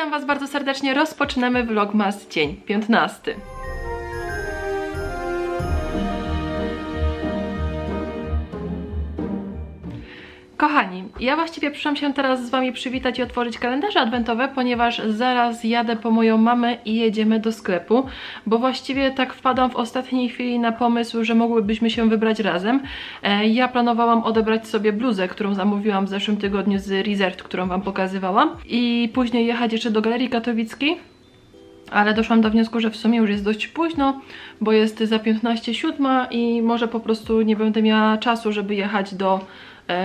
witam Was bardzo serdecznie. Rozpoczynamy vlogmas dzień 15. Kochani, ja właściwie przyszłam się teraz z Wami przywitać i otworzyć kalendarze adwentowe, ponieważ zaraz jadę po moją mamę i jedziemy do sklepu, bo właściwie tak wpadłam w ostatniej chwili na pomysł, że mogłybyśmy się wybrać razem. E, ja planowałam odebrać sobie bluzę, którą zamówiłam w zeszłym tygodniu z Reserved, którą Wam pokazywałam i później jechać jeszcze do Galerii Katowickiej, ale doszłam do wniosku, że w sumie już jest dość późno, bo jest za 15.07 i może po prostu nie będę miała czasu, żeby jechać do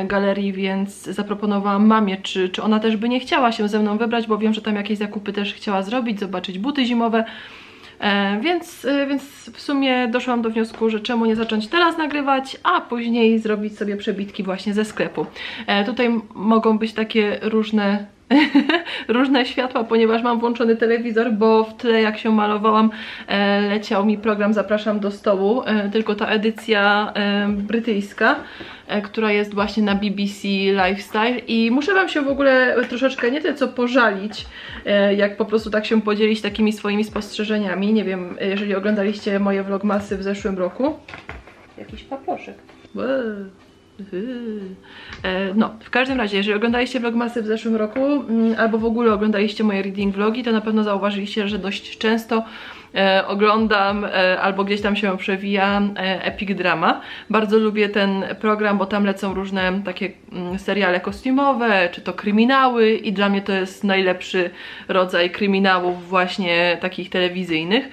galerii, więc zaproponowałam mamie, czy, czy ona też by nie chciała się ze mną wybrać, bo wiem, że tam jakieś zakupy też chciała zrobić, zobaczyć buty zimowe. E, więc, e, więc w sumie doszłam do wniosku, że czemu nie zacząć teraz nagrywać, a później zrobić sobie przebitki właśnie ze sklepu. E, tutaj mogą być takie różne różne światła, ponieważ mam włączony telewizor, bo w tle jak się malowałam e, leciał mi program Zapraszam do stołu, e, tylko ta edycja e, brytyjska, która jest właśnie na BBC Lifestyle i muszę Wam się w ogóle troszeczkę nie tyle co pożalić, jak po prostu tak się podzielić takimi swoimi spostrzeżeniami. Nie wiem, jeżeli oglądaliście moje vlogmasy w zeszłym roku. Jakiś paproszek. Wow. Yy. E, No, w każdym razie, jeżeli oglądaliście vlogmasy w zeszłym roku, mm, albo w ogóle oglądaliście moje reading vlogi, to na pewno zauważyliście, że dość często e, oglądam e, albo gdzieś tam się przewija Epic Drama. Bardzo lubię ten program, bo tam lecą różne takie mm, seriale kostiumowe, czy to kryminały i dla mnie to jest najlepszy rodzaj kryminałów właśnie takich telewizyjnych.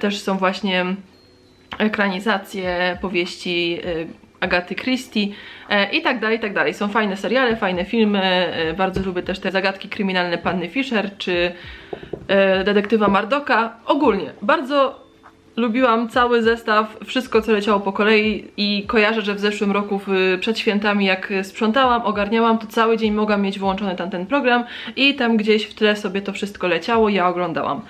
Też są właśnie ekranizacje powieści Agaty Christie e, i tak dalej, i tak dalej. Są fajne seriale, fajne filmy, e, bardzo lubię też te zagadki kryminalne Panny Fisher czy e, detektywa Mardoka. Ogólnie, bardzo lubiłam cały zestaw, wszystko co leciało po kolei i kojarzę, że w zeszłym roku w, przed świętami jak sprzątałam, ogarniałam, to cały dzień mogłam mieć włączony tam ten program i tam gdzieś w tle sobie to wszystko leciało, ja oglądałam.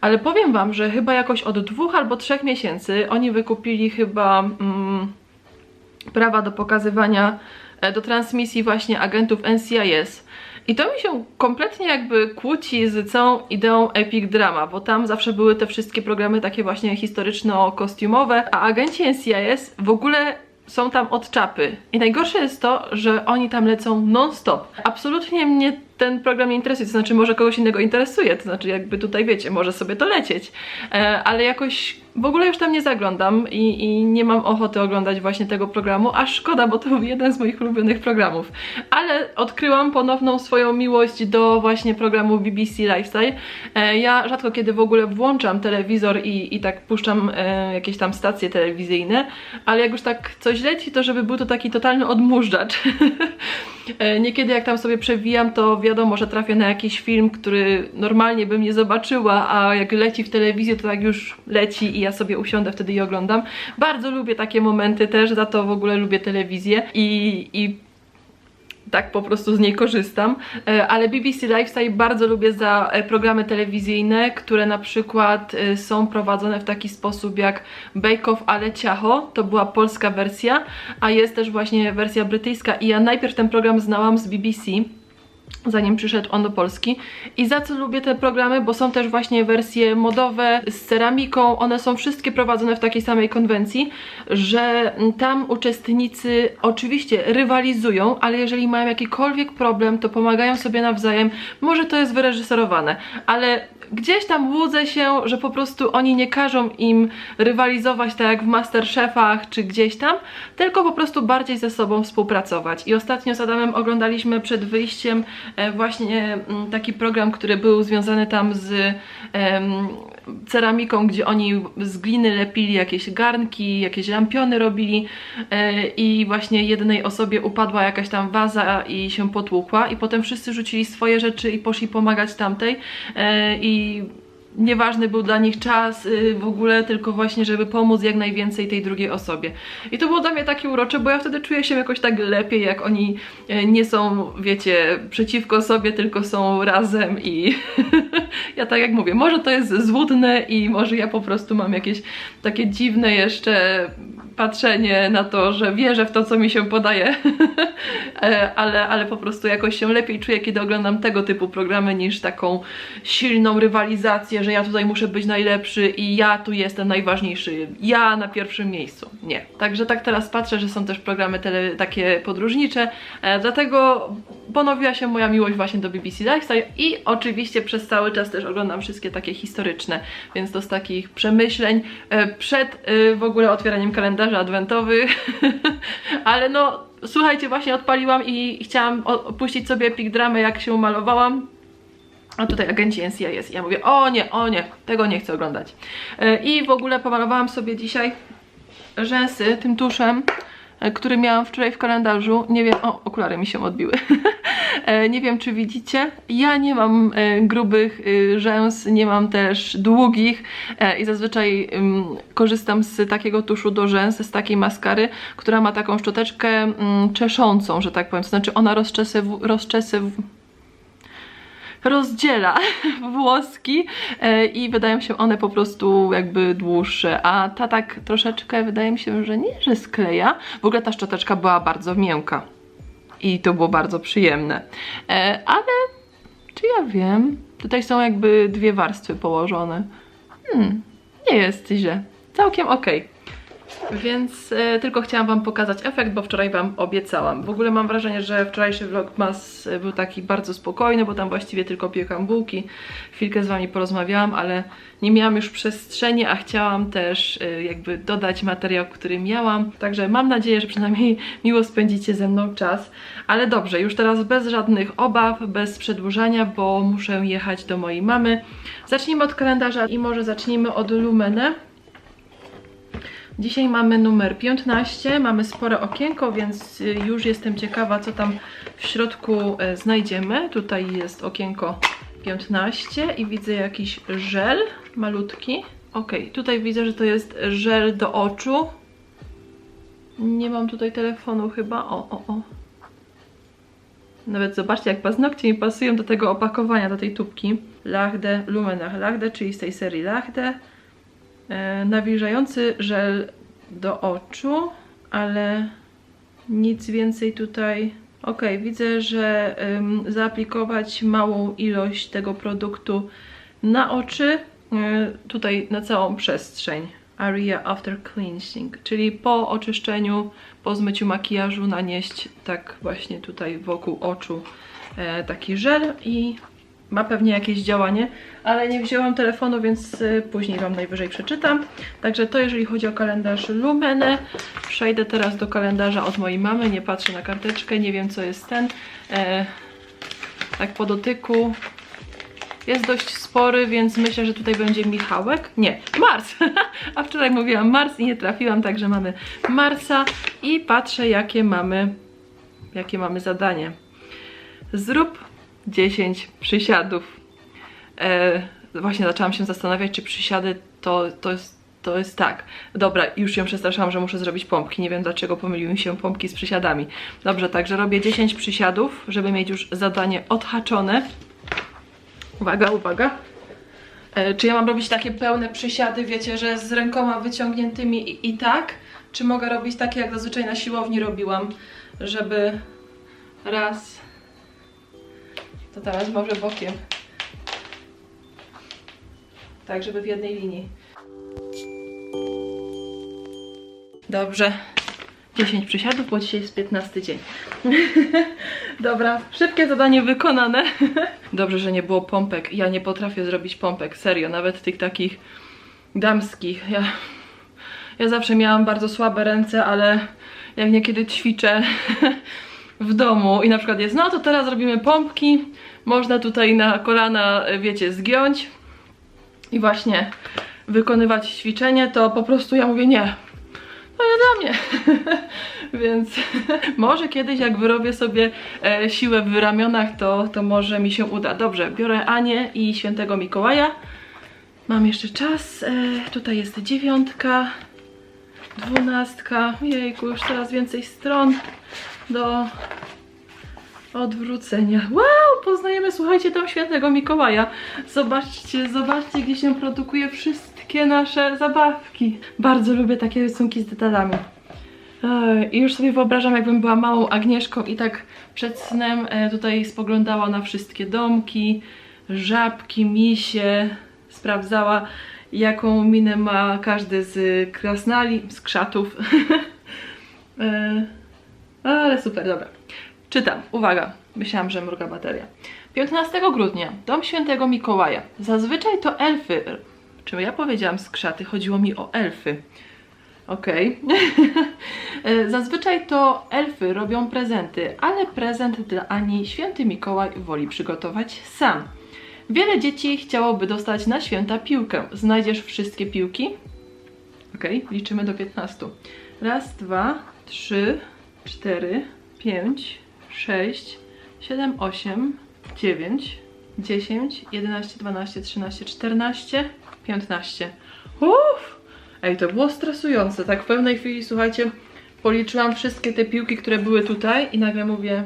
Ale powiem wam, że chyba jakoś od dwóch albo trzech miesięcy oni wykupili chyba mm, prawa do pokazywania, e, do transmisji właśnie agentów NCIS. I to mi się kompletnie jakby kłóci z całą ideą Epic Drama, bo tam zawsze były te wszystkie programy takie właśnie historyczno-kostiumowe, a agenci NCIS w ogóle są tam od czapy. I najgorsze jest to, że oni tam lecą non-stop. Absolutnie mnie ten program nie interesuje, to znaczy może kogoś innego interesuje, to znaczy jakby tutaj wiecie, może sobie to lecieć, e, ale jakoś w ogóle już tam nie zaglądam i, i nie mam ochoty oglądać właśnie tego programu, a szkoda, bo to był jeden z moich ulubionych programów. Ale odkryłam ponowną swoją miłość do właśnie programu BBC Lifestyle. E, ja rzadko kiedy w ogóle włączam telewizor i, i tak puszczam e, jakieś tam stacje telewizyjne, ale jak już tak coś leci, to żeby był to taki totalny odmurzacz. E, Niekiedy jak tam sobie przewijam, to wiadomo, że trafię na jakiś film, który normalnie bym nie zobaczyła, a jak leci w telewizji, to tak już leci i ja sobie usiądę wtedy i oglądam. Bardzo lubię takie momenty też, za to w ogóle lubię telewizję i, i tak po prostu z niej korzystam, E, ale BBC Lifestyle bardzo lubię za e, programy telewizyjne, które na przykład e, są prowadzone w taki sposób jak Bake Off ale ciacho, to była polska wersja, a jest też właśnie wersja brytyjska. I ja najpierw ten program znałam z BBC, zanim przyszedł on do Polski. I za co lubię te programy, bo są też właśnie wersje modowe z ceramiką, one są wszystkie prowadzone w takiej samej konwencji, że tam uczestnicy oczywiście rywalizują, ale jeżeli mają jakikolwiek problem, to pomagają sobie nawzajem. Może to jest wyreżyserowane, ale gdzieś tam łudzę się, że po prostu oni nie każą im rywalizować tak jak w Masterchefach czy gdzieś tam, tylko po prostu bardziej ze sobą współpracować. I ostatnio z Adamem oglądaliśmy przed wyjściem e, właśnie mm, taki program, który był związany tam z ceramiką, gdzie oni z gliny lepili jakieś garnki, jakieś lampiony robili e, i właśnie jednej osobie upadła jakaś tam waza i się potłukła i potem wszyscy rzucili swoje rzeczy i poszli pomagać tamtej e, i nieważny był dla nich czas y, w ogóle, tylko właśnie, żeby pomóc jak najwięcej tej drugiej osobie. I to było dla mnie takie urocze, bo ja wtedy czuję się jakoś tak lepiej, jak oni e, nie są, wiecie, przeciwko sobie, tylko są razem i ja tak jak mówię, może to jest złudne i może ja po prostu mam jakieś takie dziwne jeszcze patrzenie na to, że wierzę w to, co mi się podaje, E, ale, ale po prostu jakoś się lepiej czuję, kiedy oglądam tego typu programy, niż taką silną rywalizację, że ja tutaj muszę być najlepszy i ja tu jestem najważniejszy, ja na pierwszym miejscu. Nie. Także tak teraz patrzę, że są też programy tele, takie podróżnicze, e, dlatego ponowiła się moja miłość właśnie do BBC Lifestyle i oczywiście przez cały czas też oglądam wszystkie takie historyczne, więc to z takich przemyśleń e, przed e, w ogóle otwieraniem kalendarzy adwentowych, ale no słuchajcie, właśnie odpaliłam i chciałam opuścić sobie Epic Dramę jak się malowałam, a tutaj agenci NCIS. I ja mówię, o nie, o nie, tego nie chcę oglądać. E, I w ogóle pomalowałam sobie dzisiaj rzęsy tym tuszem, który miałam wczoraj w kalendarzu. Nie wiem, o, okulary mi się odbiły. E, nie wiem, czy widzicie. Ja nie mam e, grubych e, rzęs, nie mam też długich e, i zazwyczaj ym, korzystam z takiego tuszu do rzęs, z takiej maskary, która ma taką szczoteczkę mm, czeszącą, że tak powiem. To znaczy ona rozczesyw- rozczesyw rozdziela włoski e, i wydają się one po prostu jakby dłuższe, a ta tak troszeczkę wydaje mi się, że nie, że skleja. W ogóle ta szczoteczka była bardzo miękka i to było bardzo przyjemne. E, ale czy ja wiem? Tutaj są jakby dwie warstwy położone. Hmm, nie jest źle. Całkiem okej. Więc e, tylko chciałam Wam pokazać efekt, bo wczoraj Wam obiecałam. W ogóle mam wrażenie, że wczorajszy vlogmas e, był taki bardzo spokojny, bo tam właściwie tylko piekłam bułki. Chwilkę z Wami porozmawiałam, ale nie miałam już przestrzeni, a chciałam też e, jakby dodać materiał, który miałam. Także mam nadzieję, że przynajmniej miło spędzicie ze mną czas. Ale dobrze, już teraz bez żadnych obaw, bez przedłużania, bo muszę jechać do mojej mamy. Zacznijmy od kalendarza i może zacznijmy od Lumene. Dzisiaj mamy numer 15, mamy spore okienko, więc y, już jestem ciekawa, co tam w środku e, znajdziemy. Tutaj jest okienko 15 i widzę jakiś żel malutki. Ok, tutaj widzę, że to jest żel do oczu. Nie mam tutaj telefonu chyba. O, o, o. Nawet zobaczcie, jak paznokcie mi pasują do tego opakowania, do tej tubki. Lachde, Lumenach Lachde, czyli z tej serii Lachde. E, nawilżający żel do oczu, ale nic więcej tutaj. Ok, widzę, że ym, zaaplikować małą ilość tego produktu na oczy, y, tutaj na całą przestrzeń. Area after cleansing, czyli po oczyszczeniu, po zmyciu makijażu nanieść tak właśnie tutaj wokół oczu e, taki żel i ma pewnie jakieś działanie, ale nie wzięłam telefonu, więc y, później Wam najwyżej przeczytam. Także to jeżeli chodzi o kalendarz Lumene. Przejdę teraz do kalendarza od mojej mamy, nie patrzę na karteczkę, nie wiem co jest ten. E, tak po dotyku jest dość spory, więc myślę, że tutaj będzie Michałek. Nie, Mars! A wczoraj mówiłam Mars i nie trafiłam, także mamy Marsa i patrzę jakie mamy, jakie mamy zadanie. Zrób 10 przysiadów. E, właśnie zaczęłam się zastanawiać, czy przysiady to, to, jest, to jest tak. Dobra, już się przestraszyłam, że muszę zrobić pompki. Nie wiem dlaczego pomyliły mi się pompki z przysiadami. Dobrze, także robię 10 przysiadów, żeby mieć już zadanie odhaczone. Uwaga, uwaga. E, czy ja mam robić takie pełne przysiady, wiecie, że z rękoma wyciągniętymi i, i tak? Czy mogę robić takie, jak zazwyczaj na siłowni robiłam, żeby raz, to teraz może bokiem. Tak, żeby w jednej linii. Dobrze. 10 przysiadów, bo dzisiaj jest 15 dzień. Dobra, szybkie zadanie wykonane. Dobrze, że nie było pompek. Ja nie potrafię zrobić pompek, serio, nawet tych takich damskich. Ja, ja zawsze miałam bardzo słabe ręce, ale jak niekiedy ćwiczę w domu i na przykład jest, no to teraz robimy pompki, można tutaj na kolana, wiecie, zgiąć i właśnie wykonywać ćwiczenie, to po prostu ja mówię nie. To nie dla mnie. Więc może kiedyś jak wyrobię sobie e, siłę w ramionach, to, to może mi się uda. Dobrze, biorę Anię i świętego Mikołaja. Mam jeszcze czas. E, tutaj jest dziewiątka, dwunastka. Jejku, już coraz więcej stron do odwrócenia. Wow, poznajemy, słuchajcie, tam świętego Mikołaja. Zobaczcie, zobaczcie, gdzie się produkuje wszystkie nasze zabawki. Bardzo lubię takie rysunki z detalami. I już sobie wyobrażam, jakbym była małą Agnieszką i tak przed snem e, tutaj spoglądała na wszystkie domki, żabki, misie, sprawdzała jaką minę ma każdy z krasnali, z krzatów. Ale super, dobra. Czytam, uwaga, myślałam, że mruga bateria. 15 grudnia, dom świętego Mikołaja. Zazwyczaj to elfy. Czy ja powiedziałam skrzaty? Chodziło mi o elfy. Okej. E, Zazwyczaj to elfy robią prezenty, ale prezent dla Ani święty Mikołaj woli przygotować sam. Wiele dzieci chciałoby dostać na święta piłkę. Znajdziesz wszystkie piłki? Okej, liczymy do 15. Raz, dwa, trzy, cztery, pięć, sześć, siedem, osiem, dziewięć, dziesięć, jedenaście, dwanaście, trzynaście, czternaście, piętnaście. Uff! Ej, to było stresujące. Tak w pewnej chwili, słuchajcie, policzyłam wszystkie te piłki, które były tutaj i nagle mówię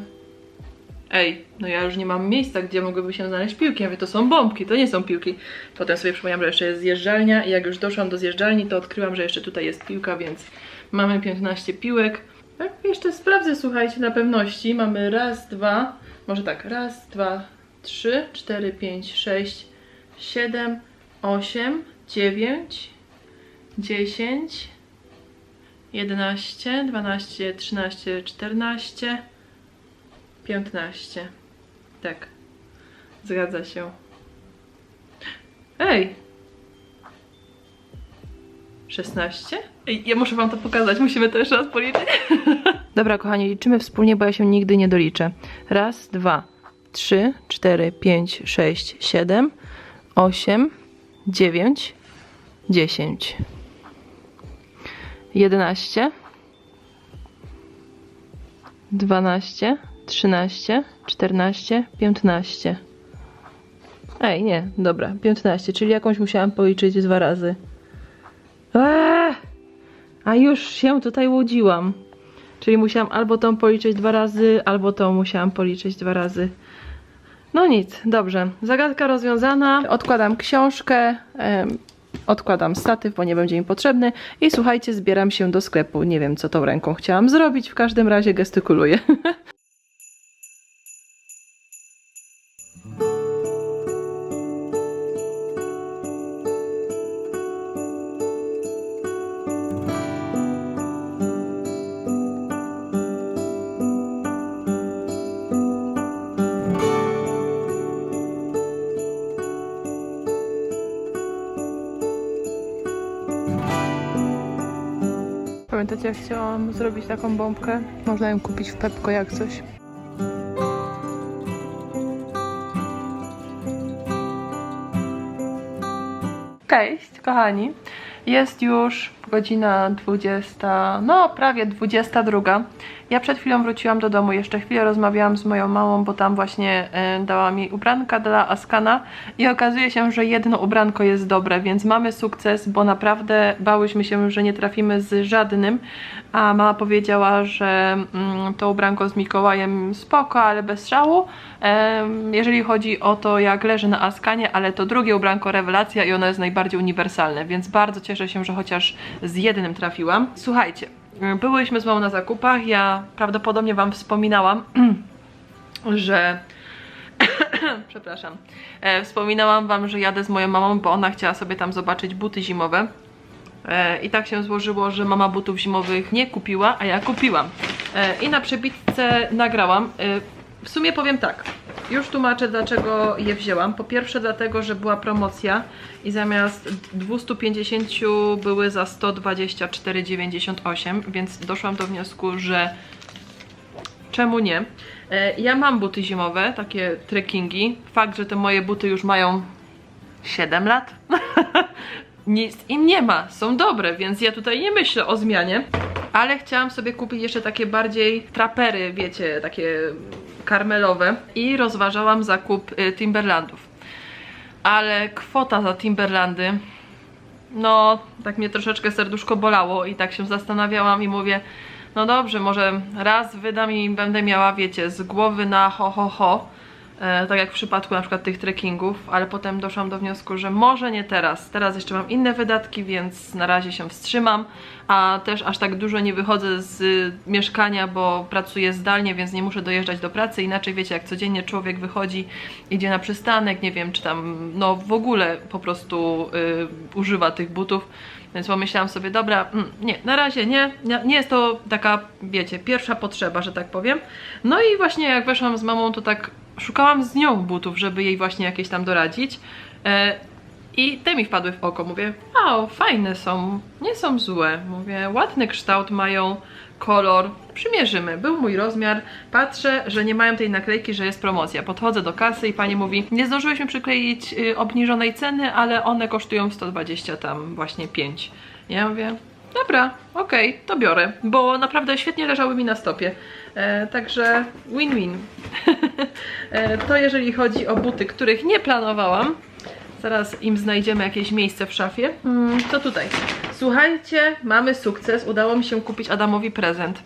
Ej, no ja już nie mam miejsca, gdzie mogłyby się znaleźć piłki. Ja mówię, to są bombki, to nie są piłki. Potem sobie przypomniałam, że jeszcze jest zjeżdżalnia i jak już doszłam do zjeżdżalni, to odkryłam, że jeszcze tutaj jest piłka, więc mamy 15 piłek. Tak, jeszcze sprawdzę, słuchajcie, na pewności. Mamy raz, dwa, może tak, raz, dwa, trzy, cztery, pięć, sześć, siedem, osiem, dziewięć, dziesięć, jedenaście, dwanaście, trzynaście, czternaście, 15. Tak. Zgadza się. Ej! 16? Ej, ja muszę wam to pokazać, musimy to jeszcze raz policzyć. Dobra, kochani, liczymy wspólnie, bo ja się nigdy nie doliczę. Raz, dwa, trzy, cztery, pięć, sześć, siedem, osiem, dziewięć, dziesięć, jedenaście, dwanaście, trzynaście, czternaście, piętnaście. Ej, nie, dobra, 15, czyli jakąś musiałam policzyć dwa razy. Eee! A już się tutaj łudziłam. Czyli musiałam albo tą policzyć dwa razy, albo tą musiałam policzyć dwa razy. No nic, dobrze. Zagadka rozwiązana. Odkładam książkę, em, odkładam statyw, bo nie będzie mi potrzebny. I słuchajcie, zbieram się do sklepu. Nie wiem, co tą ręką chciałam zrobić, w każdym razie gestykuluję. Pamiętacie, jak chciałam zrobić taką bombkę? Można ją kupić w Pepko jak coś. Cześć, kochani. Jest już godzina 20, no prawie 22. Ja przed chwilą wróciłam do domu, jeszcze chwilę rozmawiałam z moją mamą, bo tam właśnie e, dała mi ubranka dla Askana i okazuje się, że jedno ubranko jest dobre, więc mamy sukces, bo naprawdę bałyśmy się, że nie trafimy z żadnym, a mama powiedziała, że mm, to ubranko z Mikołajem spoko, ale bez szału, Em, jeżeli chodzi o to, jak leży na Askanie, ale to drugie ubranko rewelacja i ono jest najbardziej uniwersalne, więc bardzo cieszę się, że chociaż z jednym trafiłam. Słuchajcie, byłyśmy z mamą na zakupach, ja prawdopodobnie Wam wspominałam, że przepraszam, e, wspominałam Wam, że jadę z moją mamą, bo ona chciała sobie tam zobaczyć buty zimowe. E, I tak się złożyło, że mama butów zimowych nie kupiła, a ja kupiłam. E, I na przebitce nagrałam. E, w sumie powiem tak, już tłumaczę dlaczego je wzięłam. Po pierwsze dlatego, że była promocja i zamiast 250 były za 124,98, więc doszłam do wniosku, że czemu nie. E, Ja mam buty zimowe, takie trekkingi. Fakt, że te moje buty już mają 7 lat. Nic im nie ma, są dobre, więc ja tutaj nie myślę o zmianie. Ale chciałam sobie kupić jeszcze takie bardziej trapery, wiecie, takie karmelowe. I rozważałam zakup y, Timberlandów. Ale kwota za Timberlandy, no, tak mnie troszeczkę serduszko bolało i tak się zastanawiałam i mówię, no dobrze, może raz wydam i będę miała, wiecie, z głowy na ho ho ho, tak jak w przypadku na przykład tych trekkingów, ale potem doszłam do wniosku, że może nie teraz. Teraz jeszcze mam inne wydatki, więc na razie się wstrzymam, a też aż tak dużo nie wychodzę z mieszkania, bo pracuję zdalnie, więc nie muszę dojeżdżać do pracy. Inaczej wiecie, jak codziennie człowiek wychodzi, idzie na przystanek, nie wiem, czy tam no w ogóle po prostu y, używa tych butów. Więc pomyślałam sobie, dobra, mm, nie, na razie nie, nie jest to taka, wiecie, pierwsza potrzeba, że tak powiem. No i właśnie jak weszłam z mamą, to tak szukałam z nią butów, żeby jej właśnie jakieś tam doradzić. E, I te mi wpadły w oko. Mówię, wow, fajne są, nie są złe. Mówię, ładny kształt mają, kolor. Przymierzymy. Był mój rozmiar. Patrzę, że nie mają tej naklejki, że jest promocja. Podchodzę do kasy i pani mówi, nie zdążyłyśmy przykleić y, obniżonej ceny, ale one kosztują 120 tam właśnie 5. Ja mówię, dobra, okej, to biorę, bo naprawdę świetnie leżały mi na stopie. E, także win-win. e, to jeżeli chodzi o buty, których nie planowałam. Zaraz im znajdziemy jakieś miejsce w szafie. Mm, to tutaj. Słuchajcie, mamy sukces. Udało mi się kupić Adamowi prezent.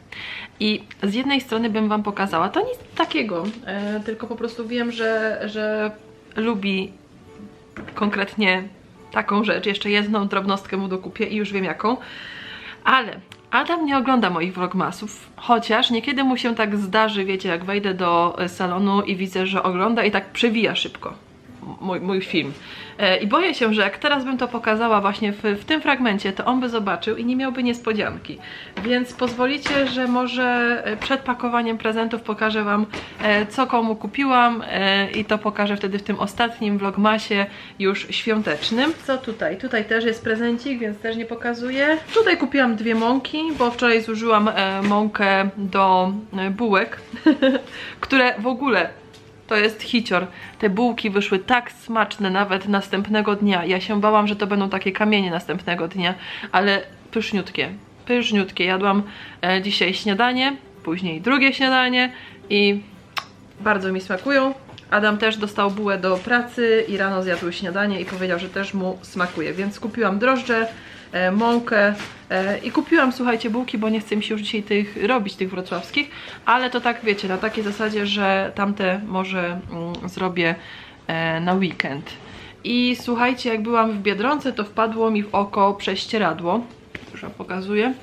I z jednej strony bym Wam pokazała, to nic takiego, e, tylko po prostu wiem, że, że lubi konkretnie taką rzecz. Jeszcze jedną drobnostkę mu dokupię i już wiem jaką. Ale Adam nie ogląda moich vlogmasów, chociaż niekiedy mu się tak zdarzy, wiecie, jak wejdę do salonu i widzę, że ogląda i tak przewija szybko mój, mój film. E, I boję się, że jak teraz bym to pokazała właśnie w, w tym fragmencie, to on by zobaczył i nie miałby niespodzianki. Więc pozwolicie, że może e, przed pakowaniem prezentów pokażę Wam, e, co komu kupiłam i to pokażę wtedy w tym ostatnim vlogmasie już świątecznym. Co tutaj? Tutaj też jest prezencik, więc też nie pokazuję. Tutaj kupiłam dwie mąki, bo wczoraj zużyłam mąkę do bułek, które w ogóle to jest hicior. Te bułki wyszły tak smaczne nawet następnego dnia. Ja się bałam, że to będą takie kamienie następnego dnia, ale pyszniutkie. Pyszniutkie. Jadłam e, dzisiaj śniadanie, później drugie śniadanie i bardzo mi smakują. Adam też dostał bułę do pracy i rano zjadł śniadanie i powiedział, że też mu smakuje, więc kupiłam drożdże, mąkę e, i kupiłam, słuchajcie, bułki, bo nie chcę mi się już dzisiaj tych robić, tych wrocławskich, ale to tak, wiecie, na takiej zasadzie, że tamte może mm, zrobię e, na weekend. I słuchajcie, jak byłam w Biedronce, to wpadło mi w oko prześcieradło, już wam pokazuję,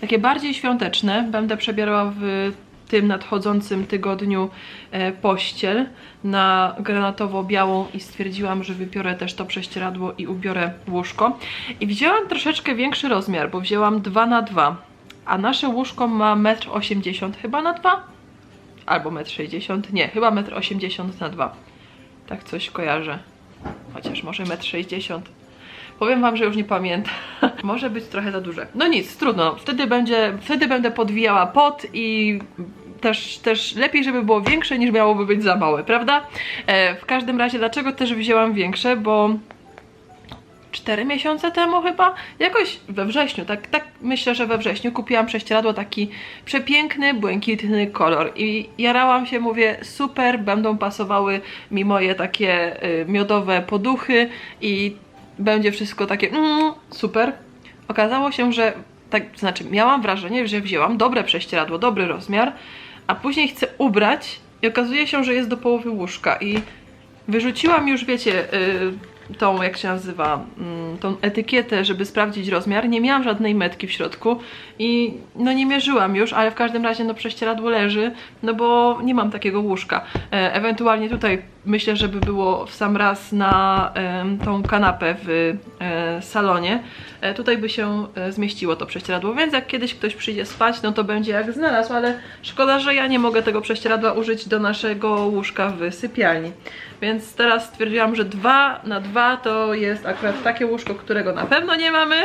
takie bardziej świąteczne, będę przebierała w tym nadchodzącym tygodniu e, pościel na granatowo-białą i stwierdziłam, że wybiorę też to prześcieradło i ubiorę łóżko. I wzięłam troszeczkę większy rozmiar, bo wzięłam 2 na 2 a nasze łóżko ma 1,80 m chyba na 2? Albo 1,60 m, nie, chyba 1,80 m na 2. Tak coś kojarzę. Chociaż może 1,60 m. Powiem wam, że już nie pamiętam. Może być trochę za duże. No nic, trudno. Wtedy będzie, wtedy będę podwijała pot i też, też lepiej, żeby było większe niż miałoby być za małe, prawda? E, w każdym razie, dlaczego też wzięłam większe? Bo 4 miesiące temu chyba, jakoś we wrześniu, tak, tak myślę, że we wrześniu kupiłam prześcieradło taki przepiękny, błękitny kolor i jarałam się, mówię, super, będą pasowały mi moje takie y, miodowe poduchy i będzie wszystko takie mm, super. Okazało się, że tak, znaczy miałam wrażenie, że wzięłam dobre prześcieradło, dobry rozmiar, a później chcę ubrać i okazuje się, że jest do połowy łóżka i wyrzuciłam już, wiecie, y, tą, jak się nazywa, mm, tą etykietę, żeby sprawdzić rozmiar. Nie miałam żadnej metki w środku i no nie mierzyłam już, ale w każdym razie no prześcieradło leży, no bo nie mam takiego łóżka. E, ewentualnie tutaj myślę, żeby było w sam raz na tą kanapę w e, salonie. E, tutaj by się e, zmieściło to prześcieradło, więc jak kiedyś ktoś przyjdzie spać, no to będzie jak znalazł, ale szkoda, że ja nie mogę tego prześcieradła użyć do naszego łóżka w sypialni. Więc teraz stwierdziłam, że 2 na 2 to jest akurat takie łóżko, którego na pewno nie mamy,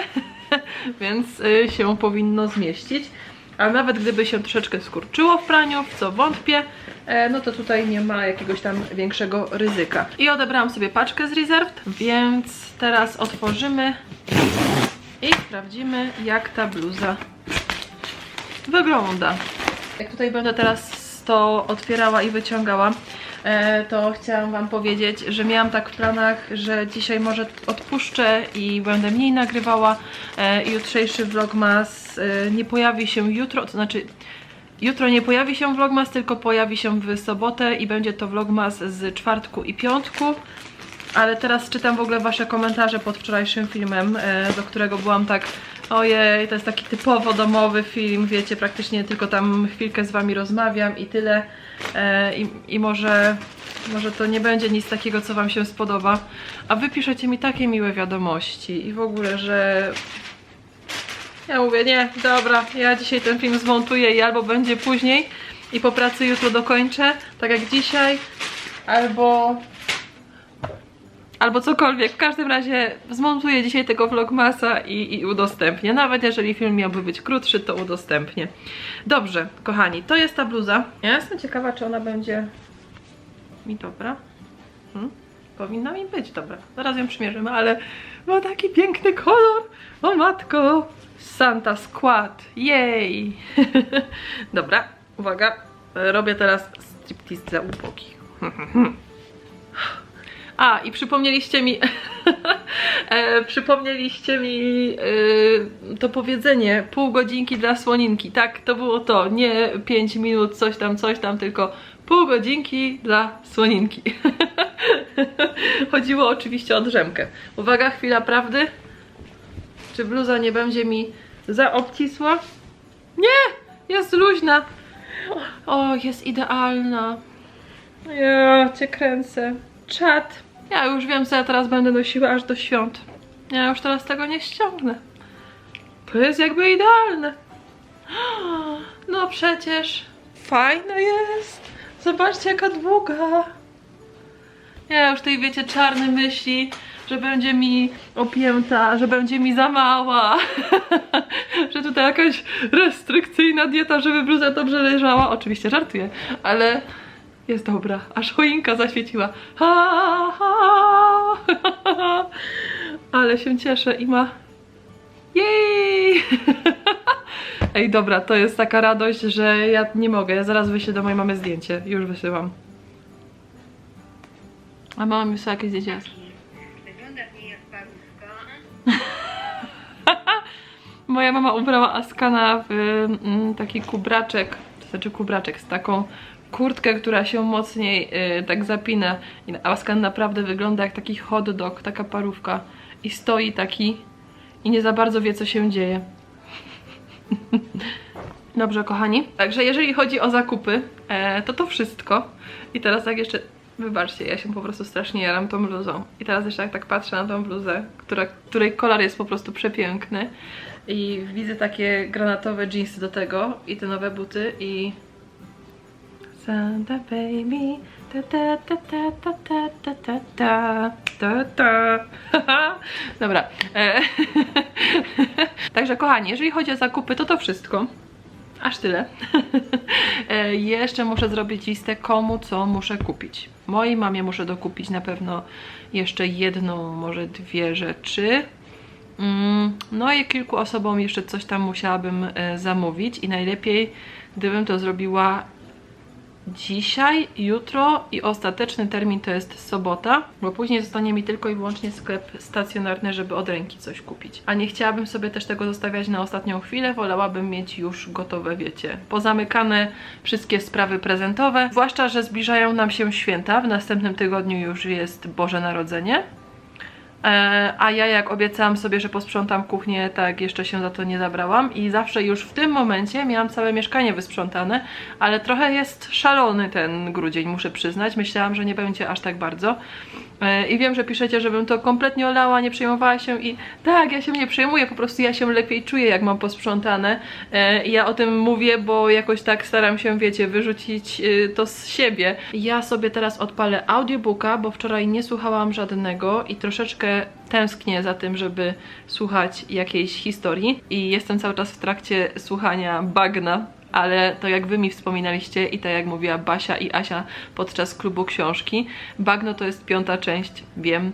więc się powinno zmieścić. A nawet gdyby się troszeczkę skurczyło w praniu, w co wątpię, e, no to tutaj nie ma jakiegoś tam większego ryzyka. I odebrałam sobie paczkę z Reserved, więc teraz otworzymy i sprawdzimy jak ta bluza wygląda. Jak tutaj będę teraz to otwierała i wyciągała, to chciałam Wam powiedzieć, że miałam tak w planach, że dzisiaj może odpuszczę i będę mniej nagrywała. E, Jutrzejszy vlogmas e, nie pojawi się jutro, to znaczy Jutro nie pojawi się vlogmas, tylko pojawi się w sobotę i będzie to vlogmas z czwartku i piątku. Ale teraz czytam w ogóle wasze komentarze pod wczorajszym filmem, e, do którego byłam tak ojej, to jest taki typowo domowy film, wiecie, praktycznie tylko tam chwilkę z wami rozmawiam i tyle. E, I, i może, może to nie będzie nic takiego, co wam się spodoba. A wy piszecie mi takie miłe wiadomości i w ogóle, że ja mówię, nie, dobra, ja dzisiaj ten film zmontuję i albo będzie później i po pracy jutro dokończę, tak jak dzisiaj, albo albo cokolwiek. W każdym razie zmontuję dzisiaj tego vlogmasa i, i udostępnię. Nawet jeżeli film miałby być krótszy, to udostępnię. Dobrze, kochani, to jest ta bluza. Ja jestem ciekawa, czy ona będzie mi dobra. Hmm? Powinna mi być dobra. Zaraz ją przymierzymy, ale ma taki piękny kolor. O matko! Santa Squad. Jej! dobra, uwaga. Robię teraz striptease dla ubogi. A, i przypomnieliście mi, e, przypomnieliście mi e, to powiedzenie, pół godzinki dla słoninki. Tak, to było to, nie 5 minut, coś tam, coś tam, tylko pół godzinki dla słoninki. Chodziło oczywiście o drzemkę. Uwaga, chwila prawdy. Czy bluza nie będzie mi za obcisła? Nie! Jest luźna. O, jest idealna. Ja cię kręcę. Czad. Ja już wiem, co ja teraz będę nosiła aż do świąt. Ja już teraz tego nie ściągnę. To jest jakby idealne. No przecież fajne jest. Zobaczcie, jaka długa. Ja już tej, wiecie, czarny myśli, że będzie mi opięta, że będzie mi za mała, że tutaj jakaś restrykcyjna dieta, żeby bluza dobrze leżała. Oczywiście żartuję, ale jest dobra, aż choinka zaświeciła. Ha, ha, ha. Ale się cieszę i ma. Jej! Ej, dobra, to jest taka radość, że ja nie mogę. Ja zaraz wyślę do mojej mamy zdjęcie. Już wysyłam. A mama mi jakieś zdjęcie. Wygląda w niej jak. Moja mama ubrała Askana w mm, taki kubraczek, to znaczy kubraczek z taką kurtkę, która się mocniej y, tak zapina. I Askan naprawdę wygląda jak taki hot dog, taka parówka. I stoi taki i nie za bardzo wie, co się dzieje. Dobrze, kochani. Także jeżeli chodzi o zakupy, e, to to wszystko. I teraz jak jeszcze... Wybaczcie, ja się po prostu strasznie jaram tą bluzą. I teraz jeszcze tak patrzę na tą bluzę, która, której kolor jest po prostu przepiękny. I widzę takie granatowe jeansy do tego i te nowe buty i... Santa baby ta ta ta ta ta ta ta ta ta ta ta Dobra. E, Także kochani, jeżeli chodzi o zakupy, to to wszystko. Aż tyle. E, Jeszcze muszę zrobić listę komu co muszę kupić. Mojej mamie muszę dokupić na pewno jeszcze jedną, może dwie rzeczy. Mm, No i kilku osobom jeszcze coś tam musiałabym e, zamówić i najlepiej gdybym to zrobiła dzisiaj, jutro i ostateczny termin to jest sobota, bo później zostanie mi tylko i wyłącznie sklep stacjonarny, żeby od ręki coś kupić. A nie chciałabym sobie też tego zostawiać na ostatnią chwilę, wolałabym mieć już gotowe, wiecie, pozamykane wszystkie sprawy prezentowe, zwłaszcza, że zbliżają nam się święta, w następnym tygodniu już jest Boże Narodzenie. E, A ja jak obiecałam sobie, że posprzątam kuchnię, tak jeszcze się za to nie zabrałam i zawsze już w tym momencie miałam całe mieszkanie wysprzątane, ale trochę jest szalony ten grudzień, muszę przyznać. Myślałam, że nie będzie aż tak bardzo. E, I wiem, że piszecie, żebym to kompletnie olała, nie przejmowała się i tak, ja się nie przejmuję, po prostu ja się lepiej czuję, jak mam posprzątane. E, ja o tym mówię, bo jakoś tak staram się, wiecie, wyrzucić to z siebie. Ja sobie teraz odpalę audiobooka, bo wczoraj nie słuchałam żadnego i troszeczkę tęsknię za tym, żeby słuchać jakiejś historii i jestem cały czas w trakcie słuchania Bagna, ale to jak wy mi wspominaliście i tak jak mówiła Basia i Asia podczas klubu książki, Bagno to jest piąta część, wiem,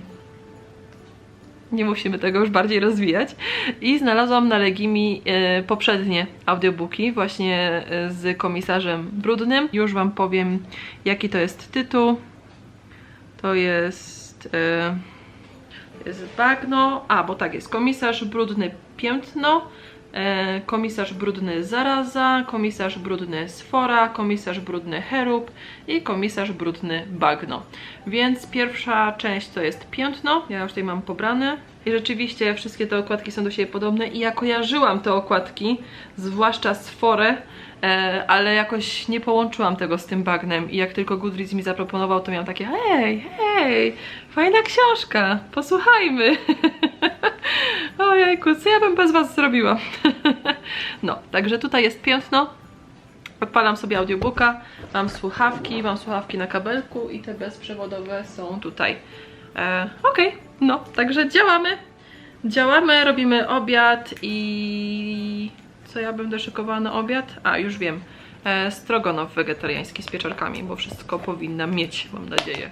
nie musimy tego już bardziej rozwijać. I znalazłam na Legimi e, poprzednie audiobooki, właśnie e, z komisarzem Brudnym. Już Wam powiem, jaki to jest tytuł. To jest. E, jest bagno. A, bo tak jest. Komisarz Brudny Piętno. E, komisarz brudny Zaraza, komisarz brudny Sfora, komisarz brudny Cherub i komisarz brudny Bagno. Więc pierwsza część to jest piętno, ja już tutaj mam pobrane. I rzeczywiście wszystkie te okładki są do siebie podobne i ja kojarzyłam te okładki, zwłaszcza Sforę, e, ale jakoś nie połączyłam tego z tym bagnem i jak tylko Goodreads mi zaproponował, to miałam takie hej, hej, fajna książka, posłuchajmy. Ojejku, co ja bym bez was zrobiła? no, także tutaj jest piętno. Odpalam sobie audiobooka, mam słuchawki, mam słuchawki na kabelku i te bezprzewodowe są tutaj. E, Okej, no, także działamy. Działamy, robimy obiad i... Co ja będę szykowała na obiad? A, już wiem. E, strogonow wegetariański z pieczarkami, bo wszystko powinnam mieć, mam nadzieję.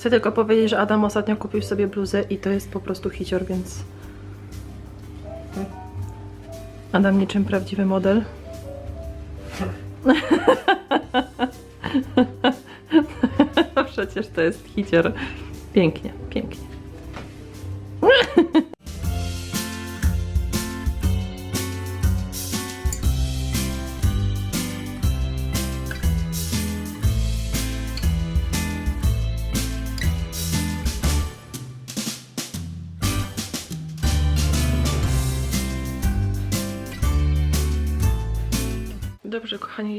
Chcę tylko powiedzieć, że Adam ostatnio kupił sobie bluzę i to jest po prostu hicior, więc... Adam niczym prawdziwy model. Przecież to jest hicior. Pięknie, pięknie.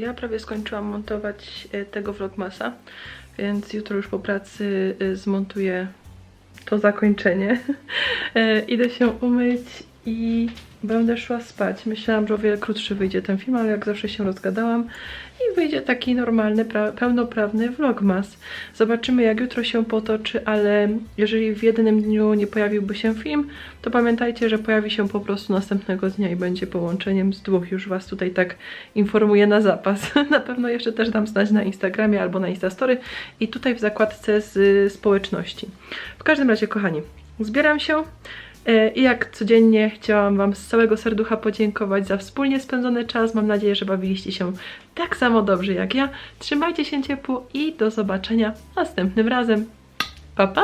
Ja prawie skończyłam montować e, tego vlogmasa, więc jutro już po pracy e, zmontuję to zakończenie. E, Idę się umyć i będę szła spać. Myślałam, że o wiele krótszy wyjdzie ten film, ale jak zawsze się rozgadałam wyjdzie taki normalny, pra- pełnoprawny vlogmas. Zobaczymy jak jutro się potoczy, ale jeżeli w jednym dniu nie pojawiłby się film, to pamiętajcie, że pojawi się po prostu następnego dnia i będzie połączeniem z dwóch. Już Was tutaj tak informuję na zapas. na pewno jeszcze też dam znać na Instagramie albo na Instastory i tutaj w zakładce z y, społeczności. W każdym razie, kochani, zbieram się. E, I jak codziennie chciałam Wam z całego serducha podziękować za wspólnie spędzony czas. Mam nadzieję, że bawiliście się tak samo dobrze jak ja. Trzymajcie się ciepło i do zobaczenia następnym razem. Pa, pa!